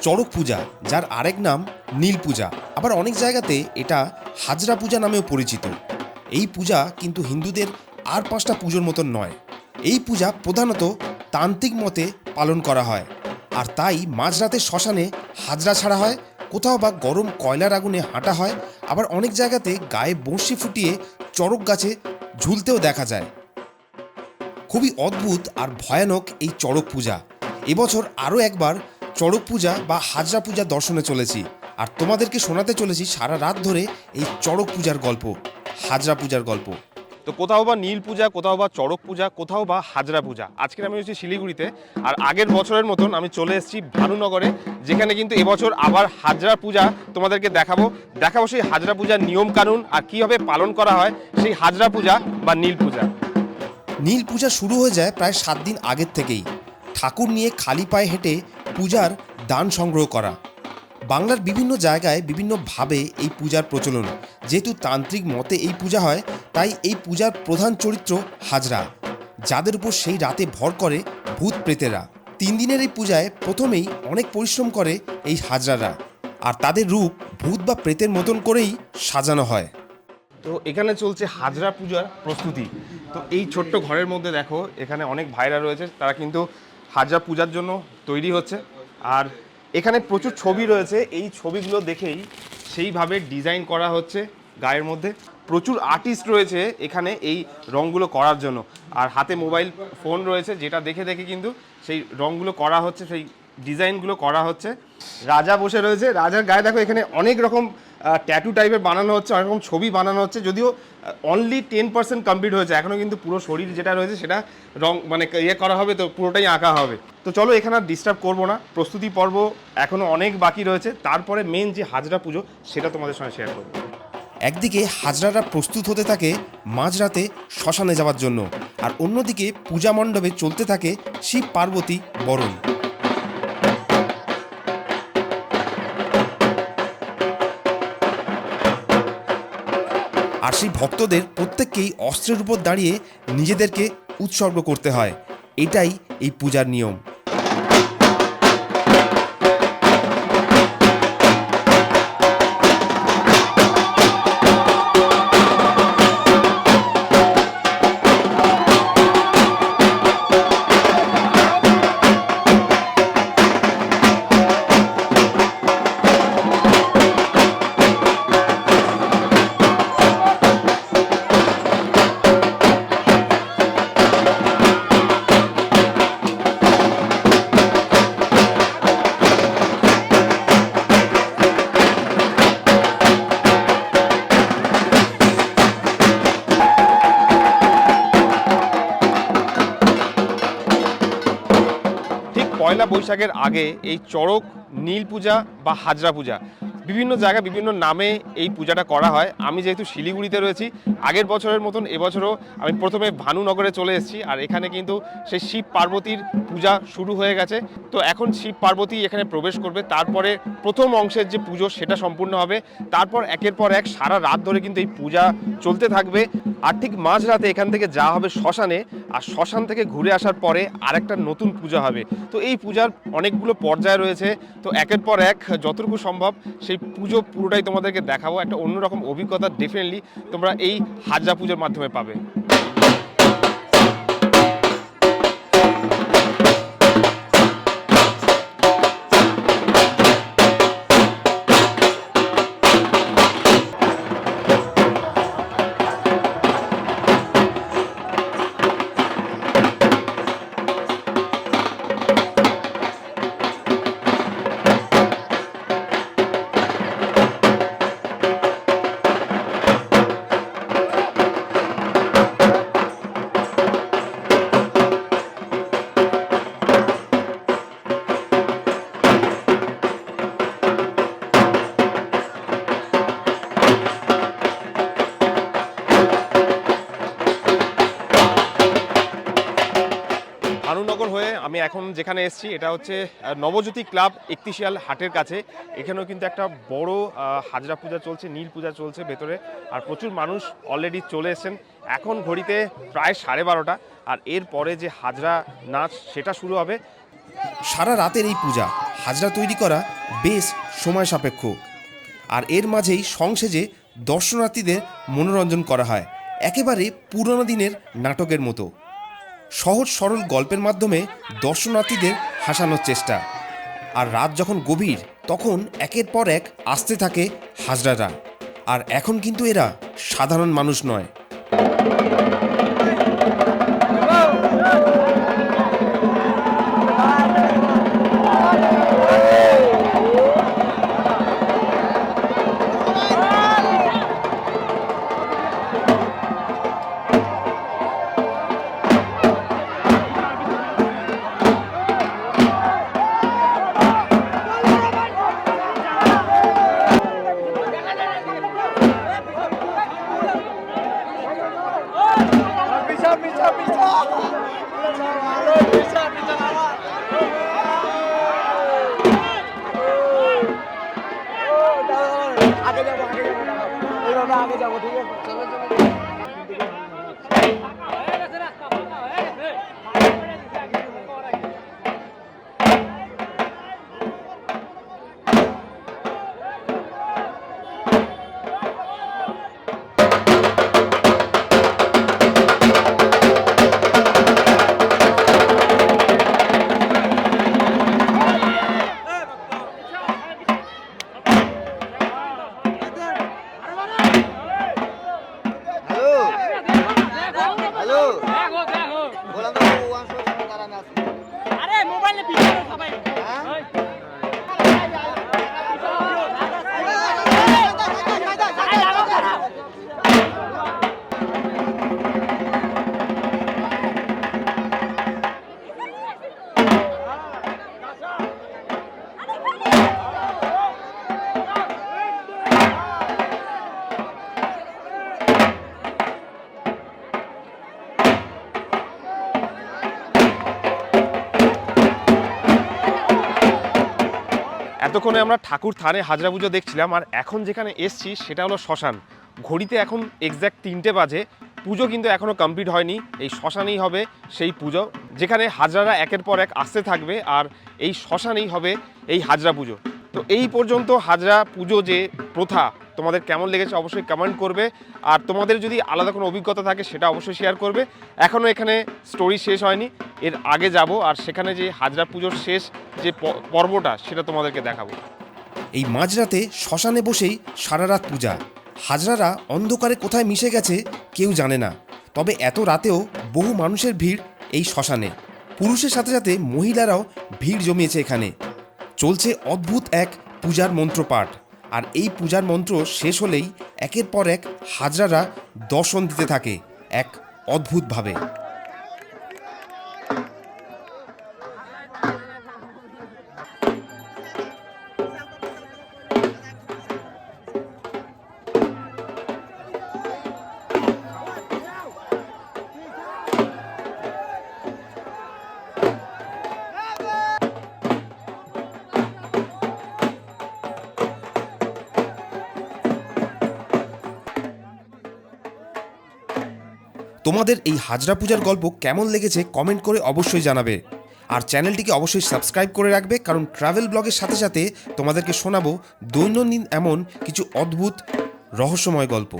চড়ক পূজা, যার আরেক নাম নীল পূজা। আবার অনেক জায়গাতে এটা হাজরা পূজা নামেও পরিচিত। এই পূজা কিন্তু হিন্দুদের আর পাঁচটা পুজোর মতন নয়। এই পূজা প্রধানত তান্ত্রিক মতে পালন করা হয়। আর তাই মাঝরাতে শ্মশানে হাজরা ছাড়া হয়, কোথাও বা গরম কয়লার আগুনে হাঁটা হয়। আবার অনেক জায়গাতে গায়ে বড়শি ফুটিয়ে চড়ক গাছে ঝুলতেও দেখা যায়। খুবই অদ্ভুত আর ভয়ানক এই চড়ক পূজা। এবছর আরও একবার চড়ক পূজা বা হাজরা পূজা দর্শনে চলেছি। আর তোমাদেরকে শোনাতে চলেছি সারা রাত ধরে এই চড়ক পূজার গল্প হাজরা পূজার গল্প। তো কোথাও বা নীল পূজা কোথাও বা চড়ক পূজা কোথাও বা হাজরা পূজা। আজকে আমি হচ্ছি শিলিগুড়িতে আর আগের বছরের মতন আমি চলে এসেছি ভানুনগরে যেখানে কিন্তু এবছর আবার হাজরা পূজা তোমাদেরকে দেখাবো। দেখাবো সেই হাজরা পূজার নিয়ম কানুন আর কীভাবে পালন করা হয় সেই হাজরা পূজা বা নীল পূজা। নীল পূজা শুরু হয়ে যায় প্রায় সাত দিন আগের থেকেই। ঠাকুর নিয়ে খালি পায়ে হেঁটে পূজার দান সংগ্রহ করা। বাংলার বিভিন্ন জায়গায় বিভিন্নভাবে এই পূজার প্রচলন। যেহেতু তান্ত্রিক মতে এই পূজা হয়, তাই এই পূজার প্রধান চরিত্র হাজরা, যাদের উপর সেই রাতে ভর করে ভূত প্রেতেরা। তিন দিনের এই পূজায় প্রথমেই অনেক পরিশ্রম করে এই হাজরারা, আর তাদের রূপ ভূত বা প্রেতের মতন করেই সাজানো হয়। তো এখানে চলছে হাজরা পূজার প্রস্তুতি। তো এই ছোট্ট ঘরের মধ্যে দেখো, এখানে অনেক ভাইরা রয়েছে, তারা কিন্তু হাজরা পূজার জন্য তৈরি হচ্ছে। আর এখানে প্রচুর ছবি রয়েছে। এই ছবিগুলো দেখেই সেইভাবে ডিজাইন করা হচ্ছে গায়ের মধ্যে। প্রচুর আর্টিস্ট রয়েছে এখানে এই রঙগুলো করার জন্য। আর হাতে মোবাইল ফোন রয়েছে, যেটা দেখে দেখে কিন্তু সেই রঙগুলো করা হচ্ছে, সেই ডিজাইনগুলো করা হচ্ছে। রাজা বসে রয়েছে। রাজার গায়ে দেখো এখানে অনেক রকম ট্যাটু টাইপের বানানো হচ্ছে, অনেক রকম ছবি বানানো হচ্ছে, যদিও অনলি টেন পার্সেন্ট কমপ্লিট হয়েছে। এখনও কিন্তু পুরো শরীর যেটা রয়েছে সেটা রং মানে ইয়ে করা হবে তো, পুরোটাই আঁকা হবে। তো চলো এখানে আর ডিস্টার্ব করব না। প্রস্তুতি পর্ব এখনও অনেক বাকি রয়েছে। তারপরে মেন যে হাজরা পুজো, সেটা তোমাদের সঙ্গে শেয়ার করব। একদিকে হাজরারা প্রস্তুত হতে থাকে মাঝরাতে শ্মশানে যাওয়ার জন্য, আর অন্যদিকে পূজা মণ্ডপে চলতে থাকে শিব পার্বতী বরণ। আর সেই ভক্তদের প্রত্যেককেই অস্ত্রের উপর দাঁড়িয়ে নিজেদেরকে উৎসর্গ করতে হয়। এটাই এই পূজার নিয়ম। বৈশাখের আগে এই চড়ক, নীল পূজা বা হাজরা পূজা, বিভিন্ন জায়গায় বিভিন্ন নামে এই পূজাটা করা হয়। আমি যেহেতু শিলিগুড়িতে রয়েছি, আগের বছরের মতন এবছরও আমি প্রথমে ভানুনগরে চলে এসেছি আর এখানে কিন্তু সেই শিব পার্বতীর পূজা শুরু হয়ে গেছে। তো এখন শিব পার্বতী এখানে প্রবেশ করবে, তারপরে প্রথম অংশের যে পুজো সেটা সম্পূর্ণ হবে। তারপর একের পর এক সারা রাত ধরে কিন্তু এই পূজা চলতে থাকবে। আর ঠিক মাঝরাতে এখান থেকে যাওয়া হবে শ্মশানে, আর শ্মশান থেকে ঘুরে আসার পরে আরেকটা নতুন পূজা হবে। তো এই পূজার অনেকগুলো পর্যায় রয়েছে। তো একের পর এক, যতটুকু সম্ভব, সেই পুজো পুরোটাই তোমাদেরকে দেখাবো। একটা অন্যরকম অভিজ্ঞতা ডেফিনেটলি তোমরা এই হাজরা পুজোর মাধ্যমে পাবে। যেখানে এসেছি, এটা হচ্ছে নবজ্যোতি ক্লাব একতিশিয়াল হাটের কাছে। এখানেও কিন্তু একটা বড় হাজরা পূজা চলছে, নীল পূজা চলছে ভেতরে, আর প্রচুর মানুষ অলরেডি চলে এসেছেন। এখন ঘড়িতে প্রায় সাড়ে বারোটা, আর এর পরে যে হাজরা নাচ, সেটা শুরু হবে। সারা রাতের এই পূজা, হাজরা তৈরি করা বেশ সময় সাপেক্ষ। আর এর মাঝেই সংসেজে দর্শনার্থীদের মনোরঞ্জন করা হয়, একেবারে পুরনো দিনের নাটকের মতো। সহজ সরল গল্পের মাধ্যমে দর্শনার্থীদের হাসানোর চেষ্টা। আর রাত যখন গভীর, তখন একের পর এক আসতে থাকে হাজরারা। আর এখন কিন্তু এরা সাধারণ মানুষ নয়। আগে যাব আগে যাব এইভাবে ঠিক আছে? চলো চলো এতক্ষণে আমরা ঠাকুর থানে হাজরা পুজো দেখছিলাম, আর এখন যেখানে এসছি সেটা হলো শ্মশান। ঘড়িতে এখন এক্স্যাক্ট তিনটে বাজে, পুজো কিন্তু এখনও কমপ্লিট হয়নি, এই শ্মশানেই হবে সেই পুজো, যেখানে হাজরারা একের পর এক আসতে থাকবে, আর এই শ্মশানেই হবে এই হাজরা পুজো। তো এই পর্যন্ত হাজরা পুজো যে প্রথা, তোমাদের কেমন লেগেছে অবশ্যই কমেন্ট করবে। আর তোমাদের যদি আলাদা কোনো অভিজ্ঞতা থাকে, সেটা অবশ্যই শেয়ার করবে। এখনও এখানে স্টোরি শেষ হয়নি, এর আগে যাব, আর সেখানে যে হাজরা পুজোর শেষ যে পর্বটা, সেটা তোমাদেরকে দেখাবো। এই মাঝরাতে শ্মশানে বসেই সারা রাত পূজা। হাজরারা অন্ধকারে কোথায় মিশে গেছে, কেউ জানে না। তবে এত রাতেও বহু মানুষের ভিড় এই শ্মশানে। পুরুষের সাথে সাথে মহিলারাও ভিড় জমিয়েছে এখানে। চলছে অদ্ভুত এক পূজার মন্ত্র পাঠ আর এই পূজার মন্ত্র শেষ হলেই একের পর এক হাজরারা দর্শন দিতে থাকে এক অদ্ভুতভাবে। তোমাদের এই হাজরা পূজার গল্প কেমন লেগেছে কমেন্ট করে অবশ্যই জানাবে। আর চ্যানেলটিকে অবশ্যই সাবস্ক্রাইব করে রাখবে, কারণ ট্রাভেল ব্লগের সাথে সাথে তোমাদেরকে শোনাবো দৈনন্দিন এমন কিছু অদ্ভুত রহস্যময় গল্প।